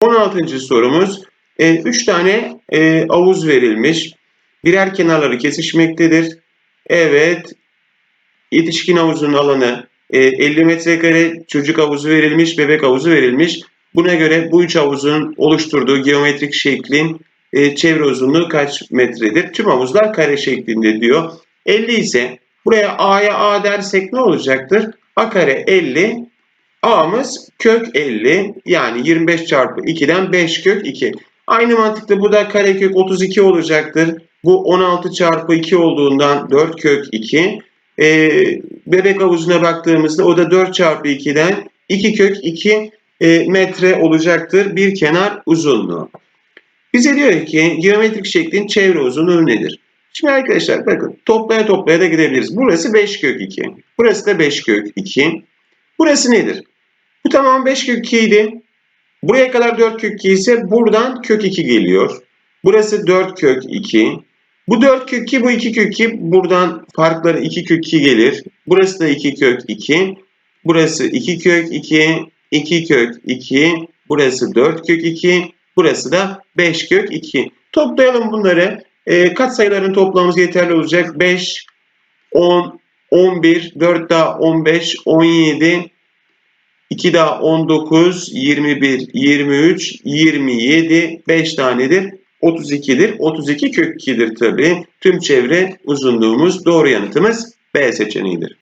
16. sorumuz. 3 tane e, havuz verilmiş. Birer kenarları kesişmektedir. Evet. Yetişkin havuzun alanı e, 50 metrekare çocuk havuzu verilmiş, bebek havuzu verilmiş. Buna göre bu üç havuzun oluşturduğu geometrik şeklin e, çevre uzunluğu kaç metredir? Tüm havuzlar kare şeklinde diyor. 50 ise buraya A'ya A dersek ne olacaktır? A kare 50, A'mız kök 50 yani 25 çarpı 2'den 5 kök 2. Aynı mantıkla bu da karekök 32 olacaktır. Bu 16 çarpı 2 olduğundan 4 kök 2. Ee, bebek havuzuna baktığımızda o da 4 çarpı 2'den 2 kök 2 e, metre olacaktır bir kenar uzunluğu. Bize diyor ki geometrik şeklin çevre uzunluğu nedir? Şimdi arkadaşlar bakın toplaya toplaya da gidebiliriz. Burası 5 kök 2. Burası da 5 kök 2. Burası nedir? Bu tamam 5 kök 2 idi. Buraya kadar 4 kök 2 ise buradan kök 2 geliyor. Burası 4 kök 2. Bu 4 kök 2 bu 2 kök 2. Buradan farkları 2 kök 2 gelir. Burası da 2 kök 2. Burası 2 kök 2. 2 kök 2. Burası 4 kök 2. Burası da 5 kök 2. Toplayalım bunları. E, katsayıların toplamımız yeterli olacak. 5, 10, 11, 4 daha 15, 17, 2 daha 19, 21, 23, 27, 5 tanedir. 32'dir. 32 kök 2'dir tabii. Tüm çevre uzunluğumuz doğru yanıtımız B seçeneğidir.